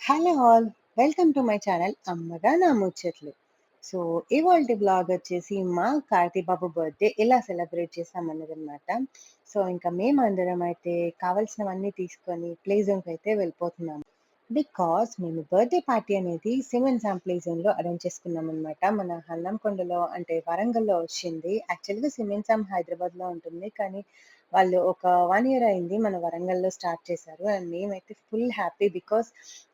Hello all welcome to my channel అమ్మగా నా ముచ్చట్లు. సో ఇవాళ బ్లాగ్ వచ్చేసి మా కార్తీ బాబు బర్త్డే ఎలా సెలబ్రేట్ చేస్తామన్నదనమాట సో ఇంకా మేమందరం అయితే కావాల్సినవన్నీ తీసుకొని ప్లే జోన్కి అయితే వెళ్ళిపోతున్నాము. బికాస్ మేము బర్త్డే పార్టీ అనేది సిమెన్ సామ్ ప్లే జోన్లో అరేంజ్ చేసుకున్నాం అనమాట మన హన్నంకొండలో అంటే వరంగల్లో వచ్చింది. యాక్చువల్గా సిమెన్ సామ్ హైదరాబాద్లో ఉంటుంది. కానీ వాళ్ళు ఒక వన్ ఇయర్ అయింది మన వరంగల్లో స్టార్ట్ చేశారు. అండ్ మేమైతే ఫుల్ హ్యాపీ బికాస్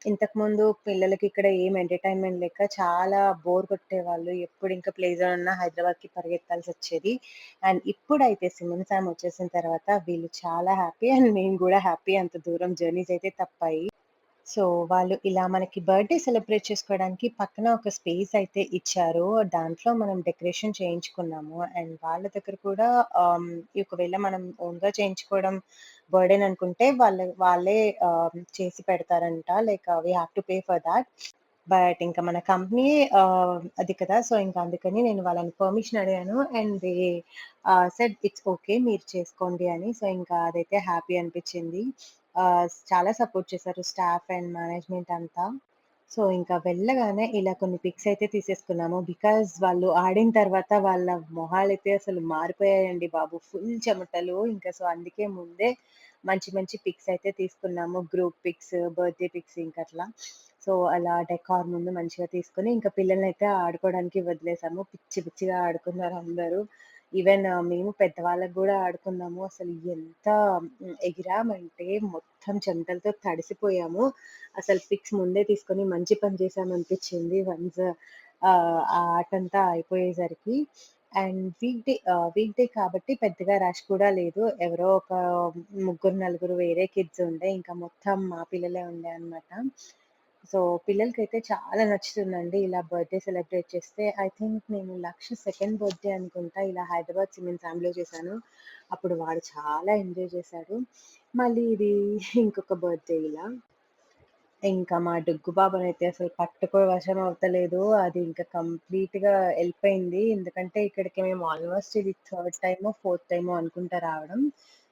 ఇంతకుముందు పిల్లలకి ఇక్కడ ఏం ఎంటర్టైన్మెంట్ లేక చాలా బోర్ కొట్టేవాళ్ళు. ఎప్పుడు ఇంకా ప్లేస్ ఉన్న ఉన్నా హైదరాబాద్కి పరిగెత్తాల్సి వచ్చేది. అండ్ ఇప్పుడైతే సిమన్ సామ్ వచ్చేసిన తర్వాత వీళ్ళు చాలా హ్యాపీ అండ్ మేము కూడా హ్యాపీ అంత దూరం జర్నీస్ అయితే తప్పాయి. సో వాళ్ళు ఇలా మనకి బర్త్‌డే సెలబ్రేట్ చేసుకోవడానికి పక్కన ఒక స్పేస్ అయితే ఇచ్చారు. దాంట్లో మనం డెకరేషన్ చేయించుకున్నాము. అండ్ వాళ్ళ దగ్గర కూడా ఒకవేళ మనం ఓన్‌గా చేయించుకోవడం బర్డెన్ అనుకుంటే వాళ్ళ వాళ్ళే చేసి పెడతారంట. Like we have to pay for that but ఇంకా మన కంపెనీ అది కదా! సో, ఇంకా అందుకని నేను వాళ్ళని పర్మిషన్ అడిగాను. And they set said it's okay. మీరు చేసుకోండి అని. సో, ఇంకా అదైతే హ్యాపీ అనిపించింది చాలా సపోర్ట్ చేశారు స్టాఫ్ అండ్ మేనేజ్మెంట్ అంతా. సో, ఇంకా వెళ్ళగానే ఇలా కొన్ని పిక్స్ అయితే తీసేసుకున్నాము. బికాజ్ వాళ్ళు ఆడిన తర్వాత వాళ్ళ మొహాలు అయితే అసలు మారిపోయాయండి బాబు. ఫుల్ చెమటలు. ఇంకా సో, అందుకే ముందే మంచి మంచి పిక్స్ అయితే తీసుకున్నాము. గ్రూప్ పిక్స్, బర్త్‌డే పిక్స్ ఇంకా అట్లా సో, అలా డెకార్ ముందు మంచిగా తీసుకొని ఇంకా పిల్లల్ని అయితే ఆడుకోవడానికి వదిలేసాము. పిచ్చి పిచ్చిగా ఆడుకున్నారు అందరూ. ఈవెన్ uh, మేము పెద్దవాళ్ళకి కూడా ఆడుకున్నాము. అసలు ఎంత ఎగిరామంటే మొత్తం చెమటలతో తడిసిపోయాము. అసలు పిక్స్ ముందే తీసుకొని మంచి పని చేశామనిపిచ్చింది. వన్స్ ఆ ఆ ఆటంతా అయిపోయేసరికి. And week day week day కాబట్టి పెద్దగా రష్ కూడా లేదు. ఎవరో ఒక ముగ్గురు, నలుగురు వేరే కిడ్స్ ఉండే. ఇంకా మొత్తం మా పిల్లలే ఉండే అన్నమాట. సో, పిల్లలకైతే చాలా నచ్చుతుందండి ఇలా బర్త్‌డే సెలబ్రేట్ చేస్తే. ఐ థింక్ నేను లక్ష సెకండ్ బర్త్‌డే అనుకుంటా ఇలా హైదరాబాద్ సిమెంట్ ఫ్యామిలీ చేశాను. అప్పుడు వాడు చాలా ఎంజాయ్ చేశాడు. మళ్ళీ ఇది ఇంకొక బర్త్‌డే ఇలా. ఇంకా మా డుగ్గు బాబునైతే అసలు పట్టుకో వశం అవుతలేదు. అది ఇంకా కంప్లీట్‌గా వెళ్ళిపోయింది ఎందుకంటే ఇక్కడికి మేము ఆల్మోస్ట్ ఇది థర్డ్ టైమో, ఫోర్త్ టైమో అనుకుంటా రావడం.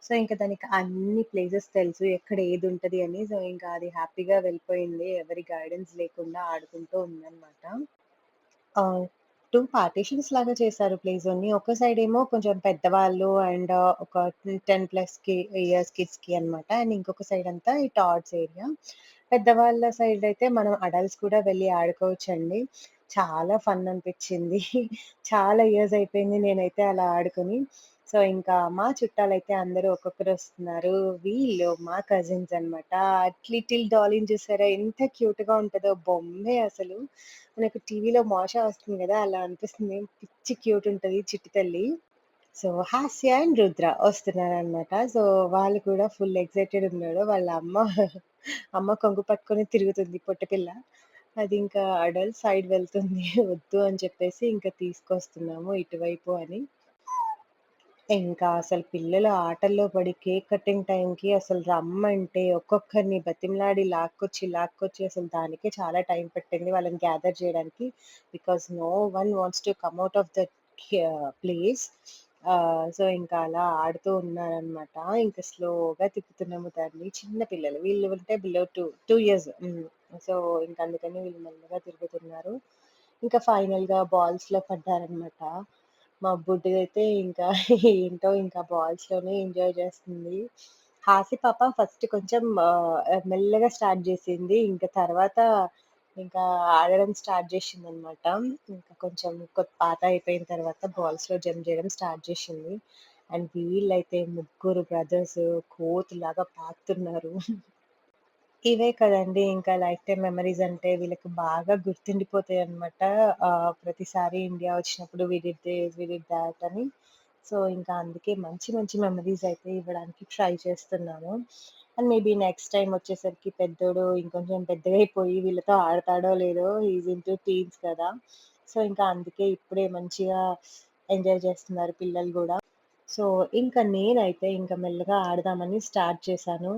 సో, ఇంకా దానికి అన్ని ప్లేసెస్ తెలుసు. ఎక్కడ ఏది ఉంటది అని. సో, ఇంకా అది హ్యాపీగా వెళ్ళిపోయింది. ఎవరి గైడెన్స్ లేకుండా ఆడుకుంటూ ఉందన్నమాట టూ పార్టీషన్స్ లాగా చేశారు ప్లే జోన్‌ని. ఒక సైడ్ ఏమో కొంచెం పెద్దవాళ్ళు అండ్ ఒక టెన్ ప్లస్కి ఇయర్స్ కిడ్స్‌కి అన్నమాట. అండ్ ఇంకొక సైడ్ అంతా ఈ టాడ్స్ ఏరియా. పెద్దవాళ్ళ సైడ్ అయితే మనం అడల్ట్స్ కూడా వెళ్ళి ఆడుకోవచ్చండి. చాలా ఫన్ అనిపించింది చాలా ఇయర్స్ అయిపోయింది నేనైతే అలా ఆడుకొని. సో, ఇంకా మా చుట్టాలైతే అందరూ ఒక్కొక్కరు వస్తున్నారు వీళ్ళు మా కజిన్స్ అన్నమాట. లిటిల్ డాలీని చూసారా ఎంత క్యూట్‌గా ఉంటుందో బొమ్మే అసలు. మనకు టీవీలో 'మాషా' వస్తుంది కదా అలా అనిపిస్తుంది. పిచ్చి క్యూట్ ఉంటుంది చిట్టి తల్లి. సో, హాస్య అండ్ రుద్ర వస్తున్నారు అనమాట సో, వాళ్ళు కూడా ఫుల్ ఎక్సైటెడ్ ఉన్నాడు వాళ్ళ అమ్మ అమ్మ కొంగు పట్టుకొని తిరుగుతుంది పొట్టపిల్ల పిల్ల. అది ఇంకా అడల్ట్ సైడ్ వెళ్తుంది. వద్దు అని చెప్పేసి ఇంకా తీసుకొస్తున్నాము ఇటువైపు అని. ఇంకా అసలు పిల్లలు ఆటల్లో పడి కేక్ కటింగ్ టైంకి అసలు రమ్మంటే ఒక్కొక్కరిని బతిమలాడి లాక్కొచ్చి, లాక్కొచ్చి అసలు దానికే చాలా టైం పట్టింది వాళ్ళని గ్యాదర్ చేయడానికి. Because no one wants to come out of the place. So, ఇంకా అలా ఆడుతూ ఉన్నారనమాట. ఇంకా స్లోగా తిప్పుతున్నాము దాన్ని. చిన్న పిల్లలు వీళ్ళు ఉంటే బిలో 2, 2 ఇయర్స్. సో, ఇంకా అందుకని వీళ్ళు మెల్లగా తిరుగుతున్నారు. ఇంకా ఫైనల్‌గా బాల్స్‌లో పడ్డారనమాట. మా బుడ్డిదైతే ఇంకా ఏంటో ఇంకా బాల్స్‌లోనే ఎంజాయ్ చేస్తుంది. హాసి పాప ఫస్ట్ కొంచెం మెల్లగా స్టార్ట్ చేసింది. ఇంకా తర్వాత ఇంకా ఆడడం స్టార్ట్ చేసింది అనమాట ఇంకా కొంచెం కొత్త పాత అయిపోయిన తర్వాత బాల్స్‌లో జంప్ చేయడం స్టార్ట్ చేసింది. అండ్ వీళ్ళైతే ముగ్గురు బ్రదర్స్ కోతిలాగా పాకుతున్నారు. ఇవే కదండీ! ఇంకా లైఫ్ టైం మెమరీస్ అంటే వీళ్ళకి బాగా గుర్తుండిపోతాయి అనమాట ప్రతిసారి ఇండియా వచ్చినప్పుడు we did this we did that అని. సో, ఇంకా అందుకే మంచి మంచి మెమరీస్ అయితే ఇవ్వడానికి ట్రై చేస్తున్నాను. అండ్ మేబీ నెక్స్ట్ టైం వచ్చేసరికి పెద్దోడు ఇంకొంచెం పెద్దగా అయిపోయి వీళ్ళతో ఆడతాడో లేదో ఈజ్ ఇన్ టు టీన్స్ కదా! సో, ఇంకా అందుకే ఇప్పుడే మంచిగా ఎంజాయ్ చేస్తున్నారు పిల్లలు కూడా సో, ఇంకా నేనైతే ఇంకా మెల్లగా ఆడదామని స్టార్ట్ చేశాను.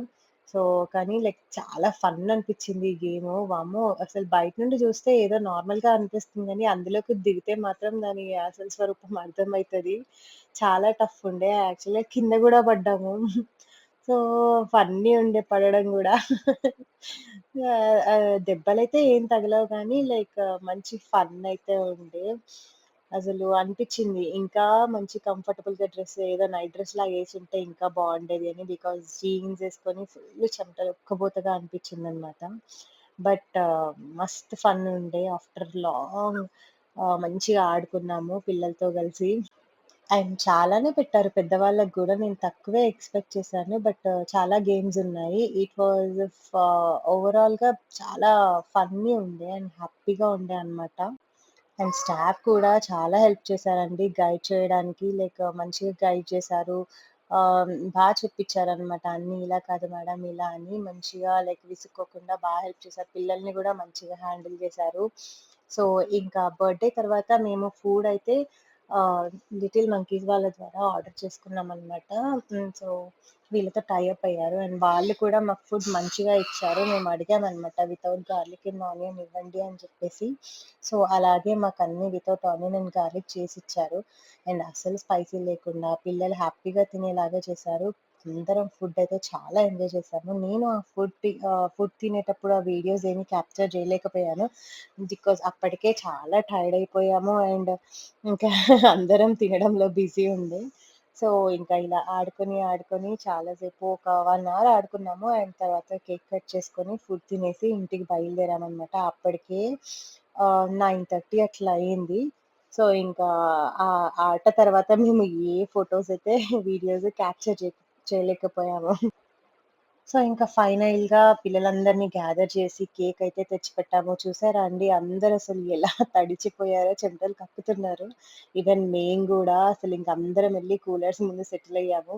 సో, కానీ లైక్ చాలా ఫన్ అనిపించింది ఈ గేమ్ వామ్మో! అసలు బయట నుండి చూస్తే ఏదో నార్మల్‌గా అనిపిస్తుంది కానీ అందులోకి దిగితే మాత్రం దాని అసలు స్వరూపం అర్థమవుతుంది చాలా టఫ్ ఉండే. యాక్చువల్‌గా కింద కూడా పడ్డాము. సో, ఫన్నీ ఉండే పడడం కూడా ఆహ్, ఆహ్, దెబ్బలైతే ఏం తగలవు కానీ లైక్ మంచి ఫన్ అయితే ఉండే. అసలు అనిపిచ్చింది ఇంకా మంచి కంఫర్టబుల్‌గా డ్రెస్ ఏదో నైట్ డ్రెస్‌లాగా యేసుంటే ఇంకా బావుండేది అని. బికాజ్ జీన్స్ యేసుకొని ఫుల్ చెమటలు ఉక్కబోతగా అనిపిచ్చిందనమాట. బట్ మస్త్ ఫన్ ఉండే. ఆఫ్టర్ లాంగ్ ఆహ్, మంచిగా ఆడుకున్నాము పిల్లలతో గలిసి. అండ్ చాలానే పెట్టారు పెద్దవాళ్ళకి గూడా. నేను తక్కువే ఎక్స్‌పెక్ట్ చేశాను. బట్ చాలా గేమ్స్ ఉన్నాయి. ఇట్ వాస్ ఫ ఓవరాల్‌గా చాలా ఫన్నీ ఉండే అండ్ హ్యాపీగా ఉండే అన్నమాట. అండ్ స్టాఫ్ కూడా చాలా హెల్ప్ చేశారండి గైడ్ చేయడానికి. లైక్ మంచిగా గైడ్ చేశారు. బాగా చెప్పించారనమాట. అన్నీ ఇలా కాదు మేడం ఇలా అని మంచిగా లైక్ విసుక్కోకుండా బాగా హెల్ప్ చేశారు. పిల్లల్ని కూడా మంచిగా హ్యాండిల్ చేశారు. సో, ఇంకా బర్త్‌డే తర్వాత మేము ఫుడ్ అయితే లిటిల్ మంకీస్ వాళ్ళ ద్వారా ఆర్డర్ చేసుకున్నాం అనమాట సో, వీళ్ళతో టై అప్ అయ్యారు. అండ్ వాళ్ళు కూడా మాకు ఫుడ్ మంచిగా ఇచ్చారు. మేము అడిగామన్నమాట వితౌట్ గార్లిక్ అండ్ ఆనియన్ ఇవ్వండి అని చెప్పేసి. సో, అలాగే మాకు అన్ని వితౌట్ ఆనియన్ అండ్ గార్లిక్ చేసి ఇచ్చారు అండ్ అస్సలు స్పైసీ లేకుండా పిల్లలు హ్యాపీగా తినేలాగా చేశారు. అందరం ఫుడ్ అయితే చాలా ఎంజాయ్ చేశాము. నేను ఆ ఫుడ్ ఫుడ్ తినేటప్పుడు ఆ వీడియోస్ ఏమి క్యాప్చర్ చేయలేకపోయాను. బికాజ్ అప్పటికే చాలా టైర్డ్ అయిపోయాము. అండ్ ఇంకా అందరం తినడంలో బిజీ ఉండే. సో, ఇంకా ఇలా ఆడుకొని, ఆడుకొని చాలా సేపు ఒక వన్ అవర్ ఆడుకున్నాము. అండ్ తర్వాత కేక్ కట్ చేసుకొని ఫుడ్ తినేసి ఇంటికి బయలుదేరామనమాట. అప్పటికే నైన్ థర్టీ అట్లా అయింది. సో, ఇంకా ఆ ఆట తర్వాత మేము ఏ ఫొటోస్ అయితే వీడియోస్ క్యాప్చర్ చే చేయలేకపోయాము. సో, ఇంకా ఫైనల్‌గా పిల్లలందరినీ గ్యాదర్ చేసి కేక్ అయితే తెచ్చిపెట్టాము. చూసారా అండి అసలు ఎలా తడిచిపోయారో, చెమటలు కక్కుతున్నారు. ఈవెన్ మేము కూడా అసలు ఇంక అందరం వెళ్ళి కూలర్స్ ముందు సెటిల్ అయ్యాము.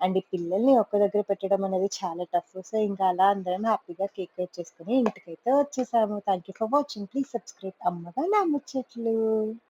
అండ్ ఈ పిల్లల్ని ఒక్క దగ్గర పెట్టడం అనేది చాలా టఫ్. సో, ఇంకా అలా అందరం హ్యాపీగా కేక్ కట్ చేసుకుని ఇంటికైతే వచ్చేసాము. Thank you for watching. Please subscribe అమ్మగా నా ముచ్చట్లు.